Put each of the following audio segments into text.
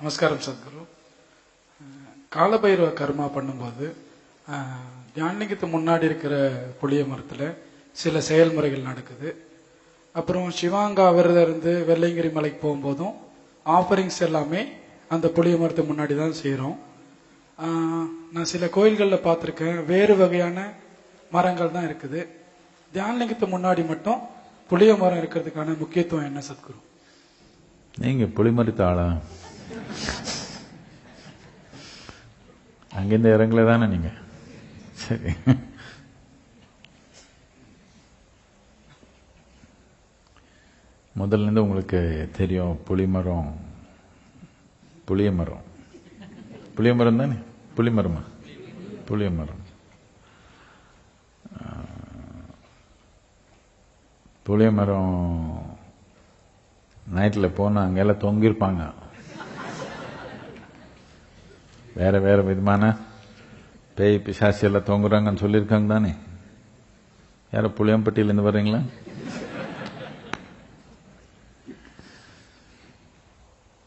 நமஸ்காரம் சத்குரு. காலபைரவ கர்மா பண்ணும்போது அஹ், முன்னாடி இருக்கிற புளிய மரத்தில் சில செயல்முறைகள் நடக்குது. அப்புறம் சிவாங்கா விரதம் இருந்து வெள்ளையங்கிரி மலைக்கு போகும்போதும் ஆஃபரிங்ஸ் எல்லாமே அந்த புளிய மரத்து முன்னாடி தான் செய்கிறோம் நான் சில கோயில்களில் பார்த்துருக்கேன். வேறு வகையான மரங்கள் தான் இருக்குது. தியானலிங்கத்து முன்னாடி மட்டும் புளிய மரம் இருக்கிறதுக்கான முக்கியத்துவம் என்ன சத்குரு? நீங்க புளிமரித்த அங்கிருந்து இறங்கல தானே நீங்க? சரி. முதல்ல இருந்து உங்களுக்கு தெரியும் புளிமரம் புளிய மரம். புளிய மரம் தானே? புளிமரமா புளிய மரம். புளிய மரம். நைட்டில் போனால் அங்கெல்லாம் தொங்கியிருப்பாங்க வேற வேற விதமான பேய் பிசாசி எல்லாம் தொங்குறாங்கன்னு சொல்லியிருக்காங்க தானே? யாரோ புளியம்பட்டியிலேருந்து வர்றீங்களா?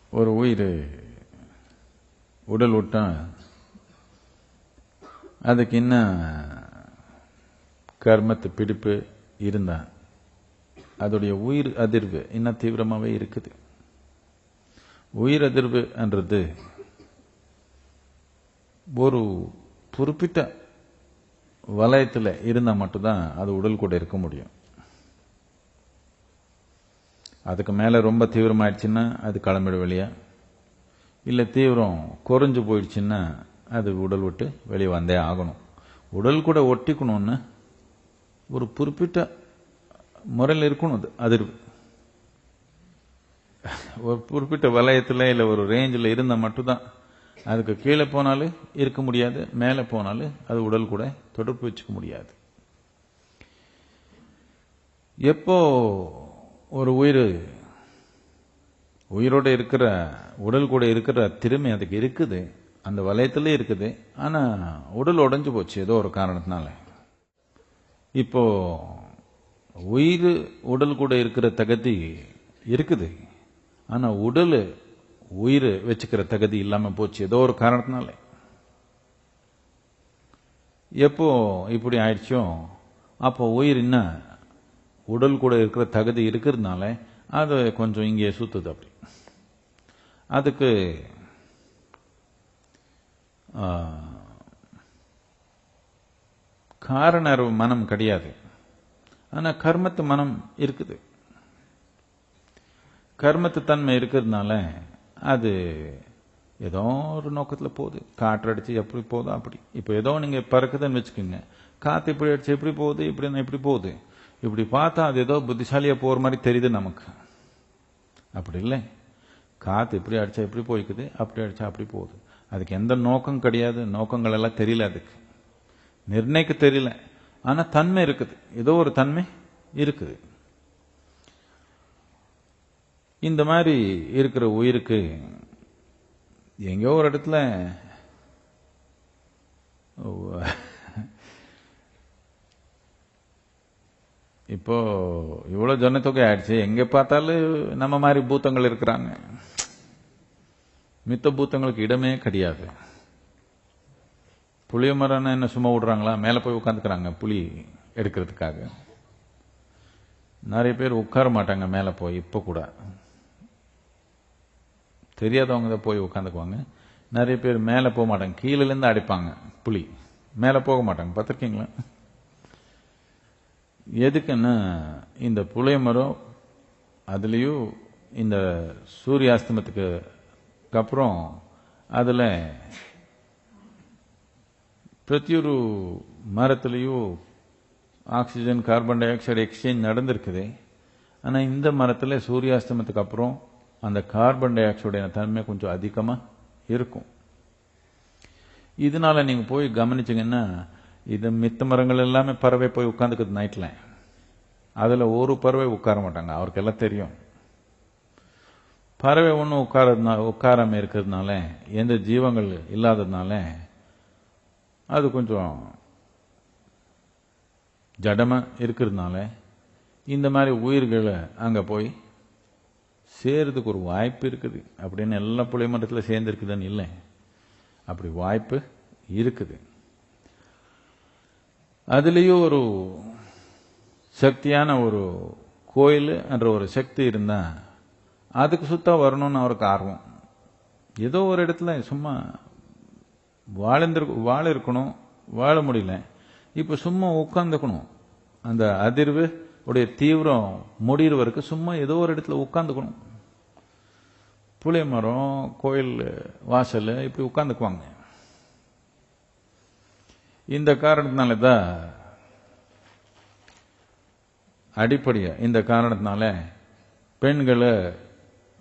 ஒரு உயிர் உடல் விட்டா அதுக்கு என்ன கர்மத்து பிடிப்பு இருந்தா? அதோடைய உயிர் அதிர்வு இன்னும் தீவிரமாவே இருக்குது. உயிர் அதிர்வுன்றது ஒரு குறிப்பிட்ட வலயத்தில் இருந்தால் மட்டும்தான் அது உடல் கூட இருக்க முடியும். அதுக்கு மேலே ரொம்ப தீவிரமாயிடுச்சுன்னா அது கிளம்பிட வெளியே. இல்லை தீவிரம் குறைஞ்சு போயிடுச்சுன்னா அது உடல் விட்டு வெளியே வந்தே ஆகணும். உடல் கூட ஒட்டிக்கணும்னு ஒரு குறிப்பிட்ட முறையில் இருக்கணும் அது. அதிர்வு ஒரு குறிப்பிட்ட வலயத்தில் இல்லை ஒரு ரேஞ்சில் இருந்தால் மட்டும்தான் அதுக்கு கீழே போனாலும் இருக்க முடியாது மேலே போனாலும் அது உடல் கூட தொடர்பு வச்சுக்க முடியாது. எப்போ ஒரு உயிர் உயிரோட இருக்கிற உடல் கூட இருக்கிற திறமை அதுக்கு இருக்குது அந்த வலயத்திலே இருக்குது ஆனா உடல் உடைஞ்சு போச்சு ஏதோ ஒரு காரணத்தினால. இப்போ உயிர் உடல் கூட இருக்கிற தகுதி இருக்குது ஆனா உடல் உயிர் வச்சுக்கிற தகுதி இல்லாம போச்சு. ஏதோ ஒரு காரணத்தினால. எப்போ இப்படி ஆயிடுச்சோ அப்போ உயிர் என்ன? உடல் கூட இருக்கிற தகுதி இருக்கிறதுனால அது கொஞ்சம் இங்கே சுத்துது அப்படி. அதுக்கு காரண மனம் கிடையாது. ஆனா கர்மத்து மனம் இருக்குது. கர்மத்து தன்மை இருக்கிறதுனால அது ஏதோ ஒரு நோக்கத்தில் போகுது. காற்றடிச்சு எப்படி போதோ அப்படி. இப்போ ஏதோ நீங்கள் பறக்குதுன்னு வச்சுக்கோங்க. காற்று இப்படி அடிச்சு எப்படி போகுது இப்படி இப்படி போகுது. இப்படி பார்த்தா அது ஏதோ புத்திசாலியாக போகிற மாதிரி தெரியுது நமக்கு. அப்படி இல்லை. காற்று இப்படி அடித்தா இப்படி போய்க்குது அப்படி அடித்தா அப்படி போகுது. அதுக்கு எந்த நோக்கம் கிடையாது. நோக்கங்கள் எல்லாம் தெரியல அதுக்கு. நிர்ணயிக்க தெரியல. ஆனால் தன்மை இருக்குது. ஏதோ ஒரு தன்மை இருக்குது. இந்த மாதிரி இருக்கிற உயிருக்கு எங்கேயோ ஒரு இடத்துல இப்போ இவ்வளோ ஜனத்தொகை ஆயிடுச்சு. எங்கே பார்த்தாலும் நம்ம மாதிரி பூத்தங்கள் இருக்கிறாங்க. மித்த பூத்தங்களுக்கு இடமே கிடையாது. புளிய மரம் என்ன சும்மா விடுறாங்களா? மேலே போய் உட்காந்துக்கிறாங்க புளி எடுக்கிறதுக்காக. நிறைய பேர் உட்கார மாட்டாங்க மேலே போய் இப்போ கூட. தெரியாதவங்க தான் போய் உட்காந்துக்குவாங்க. நிறைய பேர் மேலே போக மாட்டாங்க. கீழேருந்து அடைப்பாங்க அடிப்பாங்க புலி. மேலே போக மாட்டாங்க. பார்த்துருக்கீங்களா? எதுக்குன்னா இந்த புளிய மரம் அதுலேயும் இந்த சூரியாஸ்தமத்துக்கு அப்புறம் அதில் பிரத்தியொரு மரத்துலேயும் oxygen carbon dioxide exchange நடந்திருக்குது. ஆனால் இந்த மரத்தில் சூரியாஸ்தமத்துக்கு அப்புறம் அந்த கார்பன் டை ஆக்சைடுடைய தன்மை கொஞ்சம் அதிகமாக இருக்கும். இதனால நீங்கள் போய் கவனிச்சிங்கன்னா இது மித்த மரங்கள் எல்லாமே பறவை போய் உட்காந்துக்குது நைட்டில் அதில் ஒரு பறவை உட்கார மாட்டாங்க. அவருக்கெல்லாம் தெரியும். பறவை ஒன்றும் உட்காரதுனா உட்காராமல் இருக்கிறதுனால எந்த ஜீவங்கள் இல்லாததுனால அது கொஞ்சம் ஜடமாக இருக்கிறதுனால இந்த மாதிரி உயிர்களை அங்கே போய் சேருறதுக்கு ஒரு வாய்ப்பு இருக்குது. அப்படின்னு எல்லா புளிய மன்றத்தில் சேர்ந்துருக்குதுன்னு இல்லை. அப்படி வாய்ப்பு இருக்குது. அதுலேயும் ஒரு சக்தியான ஒரு கோயில் என்ற ஒரு சக்தி இருந்தால் அதுக்கு சுத்தம் வரணும்னு அவருக்கு ஆர்வம். ஏதோ ஒரு இடத்துல சும்மா வாழ்ந்திரு வாழ இருக்கணும் வாழ முடியல. இப்போ சும்மா உட்காந்துக்கணும் அந்த அதிர்வு உடைய தீவிரம் முடிகிற வரைக்கும் சும்மா ஏதோ ஒரு இடத்துல உட்காந்துக்கணும் புளிய மரம் கோயில் வாசல் இப்படி உட்காந்துக்குவாங்க இந்த காரணத்தினால தான் அடிப்படையாக இந்த காரணத்தினால பெண்களை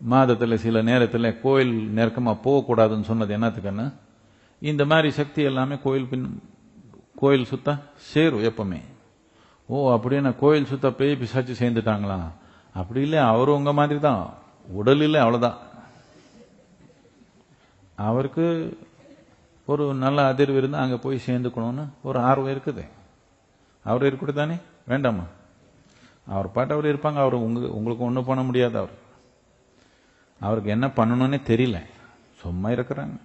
மாதத்தில் சில நேரத்தில் கோயில் நெருக்கமா போகக்கூடாதுன்னு சொன்னது என்னத்துக்குன்னா இந்த மாதிரி சக்தி எல்லாமே கோயில் பின் கோயில் சுத்தம் சேரும் எப்பவுமே. ஓ அப்படின்னா கோயில் சுத்த பேய் பிசாச்சு சேர்ந்துட்டாங்களா? அப்படி இல்லை அவரும் உங்க மாதிரி தான். உடல் இல்லை அவ்வளோதான் அவருக்கு ஒரு நல்ல அதிர்வு இருந்தால் அங்கே போய் சேர்ந்துக்கணும்னு ஒரு ஆர்வம் இருக்குது. அவர் இருக்கக்கூட தானே? வேண்டாமா? அவர் பாட்டு அவர் இருப்பாங்க. அவர் உங்க உங்களுக்கு ஒன்றும் பண்ண முடியாது அவர். அவருக்கு என்ன பண்ணணும்னே தெரியல. சும்மா இருக்கிறாங்க.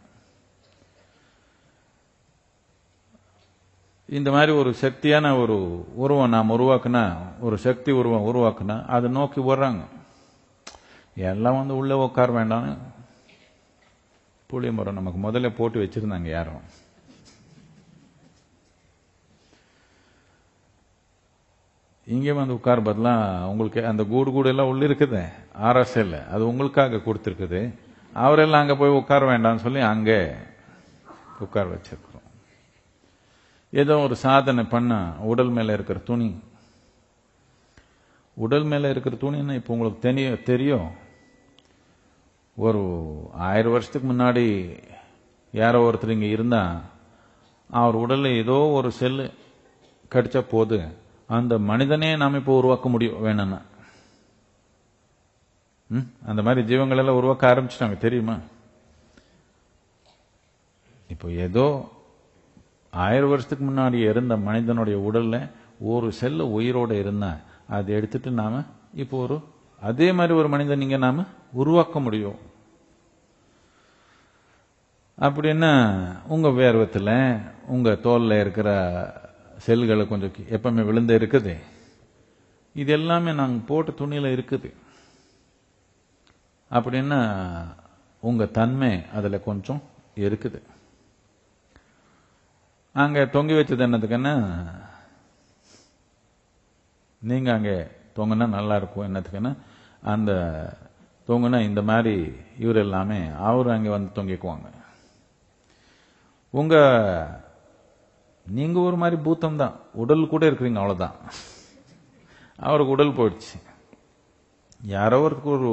இந்த மாதிரி ஒரு சக்தியான ஒரு உருவம் நாம் உருவாக்குனா ஒரு சக்தி உருவம் உருவாக்குனா அதை நோக்கி வர்றாங்க எல்லாம் வந்து உள்ளே உட்கார வேண்டாம் புளிய மரம் நமக்கு முதல்ல போட்டு வச்சிருந்தாங்க யாரும் இங்கே வந்து உட்கார் பதிலா உங்களுக்கு அந்த கூடு கூடு எல்லாம் உள்ள இருக்குது. ஆர்எஸ்எல் அது உங்களுக்காக கொடுத்துருக்குது. அவரெல்லாம் அங்கே போய் உட்கார வேண்டாம்னு சொல்லி அங்கே உட்கார வச்சிருக்கோம் ஏதோ ஒரு சாதனை பண்ண உடல் மேலே இருக்கிற துணி. உடல் மேலே இருக்கிற துணின்னா இப்போ உங்களுக்கு தெரிய தெரியும். ஒரு ஆயிரம் வருஷத்துக்கு முன்னாடி யாரோ ஒருத்தர் இங்கே இருந்தால் அவர் உடலில் ஏதோ ஒரு செல்லு கடிச்ச போது அந்த மனிதனே நாம் இப்போ உருவாக்க முடியும் வேணும்னா. ம்? அந்த மாதிரி ஜீவங்களெல்லாம் உருவாக்க ஆரம்பிச்சிட்டாங்க தெரியுமா? இப்போ ஏதோ ஆயிரம் வருஷத்துக்கு முன்னாடி இருந்த மனிதனுடைய உடல்ல ஒரு செல்ல உயிரோடு இருந்தா அதை எடுத்துட்டு நாம இப்போ ஒரு அதே மாதிரி ஒரு மனிதன் நீங்க நாம உருவாக்க முடியும். அப்படின்னா உங்க வேர்வத்தில் உங்க தோல்ல இருக்கிற செல்களை கொஞ்சம் எப்பவுமே விழுந்து இருக்குது. இது எல்லாமே நாங்கள் போட்ட துணியில் இருக்குது. அப்படின்னா உங்க தன்மை அதில் கொஞ்சம் இருக்குது. அங்க தொங்கி வச்சது என்னத்துக்குன்னா நீங்க அங்க தொங்குனா நல்லா இருக்கும். என்னத்துக்குன்னா அந்த தொங்குனா இந்த மாதிரி இவர் எல்லாமே அவர் அங்க வந்து தொங்கிக்குவாங்க. உங்க நீங்க ஒரு மாதிரி பூத்தம் தான் உடல் கூட இருக்கிறீங்க அவ்வளவுதான். அவருக்கு உடல் போயிடுச்சு. யாரோ ஒருக்கு ஒரு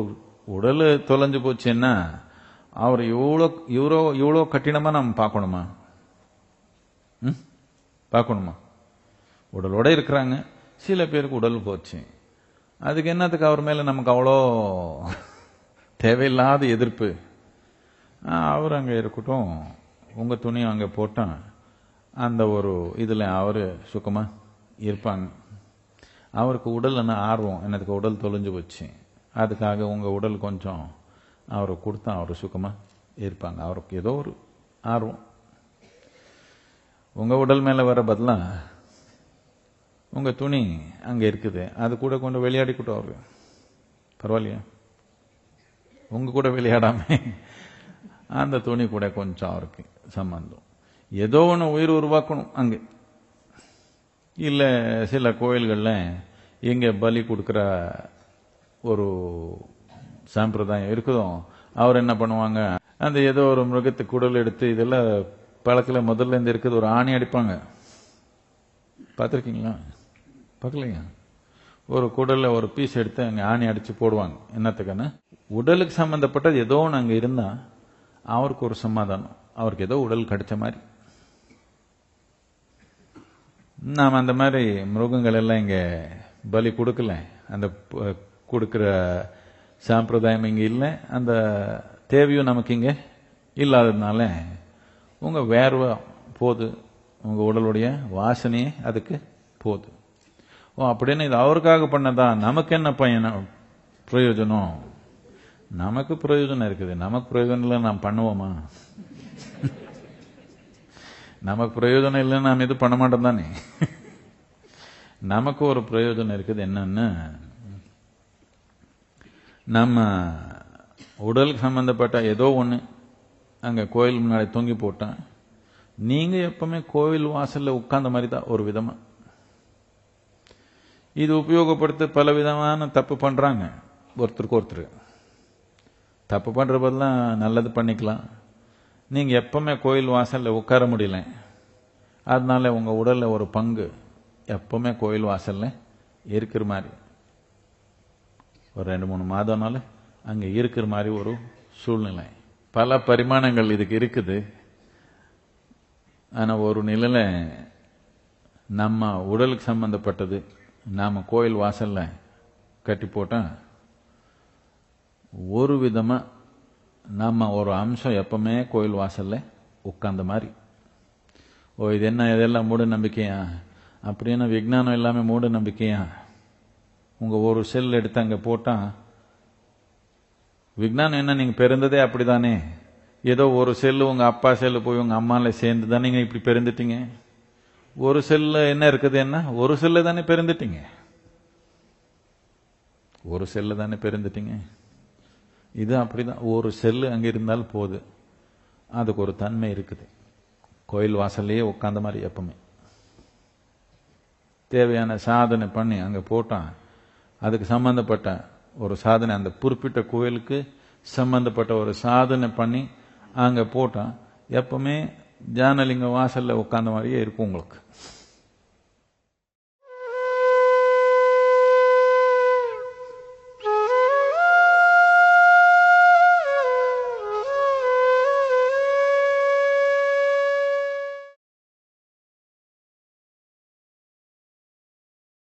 உடல் தொலைஞ்சு போச்சுன்னா அவர் இவ்வளோ இவ்வளோ இவ்வளோ கட்டினமாக நம்ம பார்க்கணுமா? பார்க்கணுமா? உடலோட இருக்கிறாங்க. சில பேருக்கு உடல் போச்சு. அதுக்கு என்னத்துக்கு அவர் மேலே நமக்கு அவ்வளோ தேவையில்லாத எதிர்ப்பு? அவர் அங்கே இருக்கட்டும். உங்கள் துணியும் அங்கே போட்டால் அந்த ஒரு இதில் அவர் சுக்கமாக இருப்பாங்க. அவருக்கு உடல் என்ன ஆர்வம்? என்னத்துக்கு உடல் தொலைஞ்சு போச்சு. அதுக்காக உங்கள் உடல் கொஞ்சம் அவருக்கு கொடுத்தா அவர் சுக்கமாக இருப்பாங்க. அவருக்கு ஏதோ ஒரு ஆர்வம். உங்க உடல் மேல வர பதிலா உங்க துணி அங்க இருக்குது. அது கூட கொண்டு விளையாடிக்கிட்டோம் அவரு பரவாயில்லையா. உங்க கூட விளையாடாம. அந்த துணி கூட கொஞ்சம் அவருக்கு சம்பந்தம். ஏதோ ஒன்று உயிர் உருவாக்கணும் அங்கே. இல்ல சில கோயில்கள்ல எங்க பலி கொடுக்கிற ஒரு சாம்பிரதாயம் இருக்குதோ அவர் என்ன பண்ணுவாங்க? அந்த ஏதோ ஒரு மிருகத்து குடல் எடுத்து இதெல்லாம் பழக்கில் முதல்ல இருந்து இருக்குது ஒரு ஆணி அடிப்பாங்க. பார்த்துருக்கீங்களா? பார்க்கலையா? ஒரு குடலில் ஒரு பீஸ் எடுத்து அங்கே ஆணி அடித்து போடுவாங்க. என்னத்துக்குன்னு? உடலுக்கு சம்மந்தப்பட்டது ஏதோ ஒன்று அங்கே இருந்தால் அவருக்கு ஒரு சமாதானம். அவருக்கு ஏதோ உடல் கிடைச்ச மாதிரி. நாம் அந்த மாதிரி மிருகங்கள் எல்லாம் இங்கே பலி கொடுக்கல. அந்த ப- சாம்பிரதாயம் இங்கே இல்லை. அந்த தேவையும் நமக்கு இங்கே இல்லாததுனால உங்கள் வேர்வை போகுது உங்கள் உடலுடைய வாசனையே அதுக்கு போகுது ஓ அப்படின்னு இது அவருக்காக பண்ணதா? நமக்கு என்ன பையன பிரயோஜனம் நமக்கு பிரயோஜனம் இருக்குது. நமக்கு பிரயோஜனம் இல்லை நாம் பண்ணுவோமா? நமக்கு பிரயோஜனம் இல்லைன்னு நாம் இது பண்ண மாட்டோம் தானே? நமக்கு ஒரு பிரயோஜனம் இருக்குது. என்னன்னு? நம்ம உடலுக்கு சம்பந்தப்பட்ட ஏதோ ஒன்று அங்கே கோயில் முன்னாடி தொங்கி போட்டேன். நீங்கள் எப்பவுமே கோவில் வாசலில் உட்கார்ந்த மாதிரி தான் ஒரு விதமாக இது உபயோகப்படுத்த பல விதமான தப்பு பண்ணுறாங்க ஒருத்தருக்கு ஒருத்தர். தப்பு பண்ணுற பதிலாம் நல்லது பண்ணிக்கலாம். நீங்கள் எப்பவுமே கோயில் வாசலில் உட்கார முடியல. அதனால உங்கள் உடலில் ஒரு பங்கு எப்பவுமே கோயில் வாசலில் இருக்கிற மாதிரி. ஒரு ரெண்டு மூணு மாதம்னால அங்கே இருக்கிற மாதிரி ஒரு சூழ்நிலை. பல பரிமாணங்கள் இதுக்கு இருக்குது. ஆனால் ஒரு நிலையில் நம்ம உடலுக்கு சம்பந்தப்பட்டது நாம் கோயில் வாசலில் கட்டி போட்டால் ஒரு விதமாக நம்ம ஒரு அம்சம் எப்பவுமே கோயில் வாசலில் உட்கார்ந்த மாதிரி. ஓ இது என்ன இதெல்லாம் மூட நம்பிக்கையா? அப்படின்னா விஜானம் எல்லாமே மூட நம்பிக்கையா? உங்கள் ஒரு செல் எடுத்து அங்கே போட்டால் விஜானம் என்ன நீங்க பிறந்ததே அப்படிதானே? ஏதோ ஒரு செல்லு உங்க அப்பா செல்லு போய் உங்க அம்மால சேர்ந்து தானே நீங்க இப்படி பிறந்துட்டீங்க ஒரு செல்லு என்ன இருக்குது என்ன? ஒரு செல்லு தானே பிறந்துட்டீங்க ஒரு செல்லு தானே பிறந்துட்டீங்க இது அப்படிதான். ஒரு செல்லு அங்க இருந்தால் போகுது அதுக்கு ஒரு தன்மை இருக்குது. கோயில் வாசல்லையே உட்காந்த மாதிரி எப்பவுமே. தேவையான சாதனை பண்ணி அங்க போட்டான். அதுக்கு சம்பந்தப்பட்ட ஒரு சாதனை. அந்த குறிப்பிட்ட கோயிலுக்கு சம்பந்தப்பட்ட ஒரு சாதனை பண்ணி அங்கே போட்டால் எப்பவுமே ஜானலிங்க வாசலில் உட்காந்த மாதிரியே இருக்கும் உங்களுக்கு.